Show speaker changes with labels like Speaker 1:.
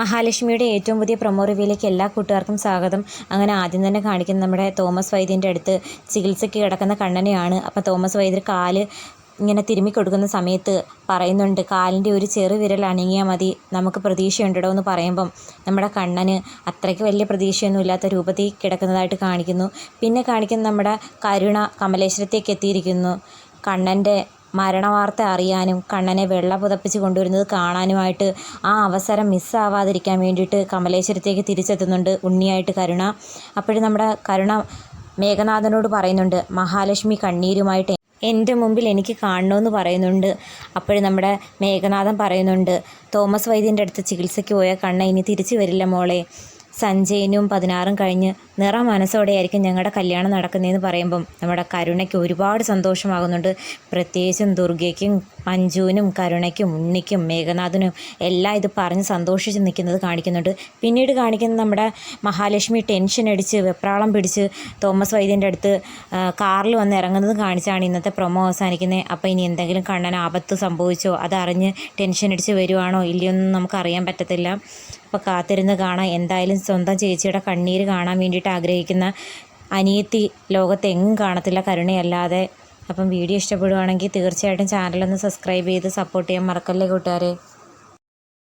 Speaker 1: മഹാലക്ഷ്മിയുടെ ഏറ്റവും പുതിയ പ്രൊമോ റിവ്യൂയിലേക്ക് എല്ലാ കൂട്ടുകാർക്കും സ്വാഗതം. അങ്ങനെ ആദ്യം തന്നെ കാണിക്കുന്ന നമ്മുടെ തോമസ് വൈദ്യന്റെ അടുത്ത് ചികിത്സയ്ക്ക് കിടക്കുന്ന കണ്ണനെയാണ്. അപ്പോൾ തോമസ് വൈദ്യർ കാൽ ഇങ്ങനെ തിരുമ്മി കൊടുക്കുന്ന സമയത്ത് പറയുന്നുണ്ട് കാലിന്റെ ഒരു ചെറു വിരൽ അണങ്ങിയാൽ മതി നമുക്ക് പ്രതീക്ഷയുണ്ടോ എന്ന് പറയുമ്പം നമ്മുടെ കണ്ണന് അത്രയ്ക്ക് വലിയ പ്രതീക്ഷയൊന്നും ഇല്ലാത്ത രൂപത്തിൽ കിടക്കുന്നതായിട്ട് കാണിക്കുന്നു. പിന്നെ കാണിക്കുന്ന നമ്മുടെ കരുണ കമലേശ്വരത്തേക്ക് എത്തിയിരിക്കുന്നു. കണ്ണന്റെ മരണവാർത്ത അറിയാനും കണ്ണനെ വെള്ള പുതപ്പിച്ച് കൊണ്ടുവരുന്നത് കാണാനുമായിട്ട് ആ അവസരം മിസ്സാവാതിരിക്കാൻ വേണ്ടിയിട്ട് കമലേശ്വരത്തേക്ക് തിരിച്ചെത്തുന്നുണ്ട് ഉണ്ണിയായിട്ട് കരുണ. അപ്പോഴും നമ്മുടെ കരുണ മേഘനാഥനോട് പറയുന്നുണ്ട് മഹാലക്ഷ്മി കണ്ണീരുമായിട്ട് എന്റെ മുമ്പിൽ എനിക്ക് കാണണമെന്ന് പറയുന്നുണ്ട് അപ്പോഴും നമ്മുടെ മേഘനാഥൻ പറയുന്നുണ്ട് തോമസ് വൈദ്യന്റെ അടുത്ത് ചികിത്സയ്ക്ക് പോയ കണ്ണ ഇനി തിരിച്ചു വരില്ല മോളെ. സഞ്ജയനും പതിനാറും കഴിഞ്ഞ് നിറ മനസ്സോടെയായിരിക്കും ഞങ്ങളുടെ കല്യാണം നടക്കുന്നതെന്ന് പറയുമ്പം നമ്മുടെ കരുണയ്ക്ക് ഒരുപാട് സന്തോഷമാകുന്നുണ്ട്. പ്രത്യേകിച്ചും ദുർഗയ്ക്കും മഞ്ജുവിനും കരുണയ്ക്കും ഉണ്ണിക്കും മേഘനാഥനും എല്ലാം ഇത് പറഞ്ഞ് സന്തോഷിച്ച് നിൽക്കുന്നത് കാണിക്കുന്നുണ്ട്. പിന്നീട് കാണിക്കുന്നത് നമ്മുടെ മഹാലക്ഷ്മി ടെൻഷൻ അടിച്ച് വെപ്രാളം പിടിച്ച് തോമസ് വൈദ്യന്റെ അടുത്ത് കാറിൽ വന്ന് ഇറങ്ങുന്നത് കാണിച്ചാണ് ഇന്നത്തെ പ്രൊമോ അവസാനിക്കുന്നത്. അപ്പോൾ ഇനി എന്തെങ്കിലും കണ്ണൻ ആപത്ത് സംഭവിച്ചോ അതറിഞ്ഞ് ടെൻഷൻ അടിച്ച് വരുവാണോ ഇല്ലയോ എന്ന് നമുക്കറിയാൻ പറ്റത്തില്ല. അപ്പോൾ കാത്തിരുന്ന് കാണാം. എന്തായാലും സ്വന്തം ചേച്ചിയുടെ കണ്ണീര് കാണാൻ വേണ്ടിയിട്ട് ആഗ്രഹിക്കുന്ന അനിയത്തി ലോകത്തെങ്ങും കാണത്തില്ല കരുണയല്ലാതെ. അപ്പം വീഡിയോ ഇഷ്ടപ്പെടുവാണെങ്കിൽ തീർച്ചയായിട്ടും ചാനലൊന്ന് സബ്സ്ക്രൈബ് ചെയ്ത് സപ്പോർട്ട് ചെയ്യാൻ മറക്കല്ലേ കൂട്ടുകാരെ.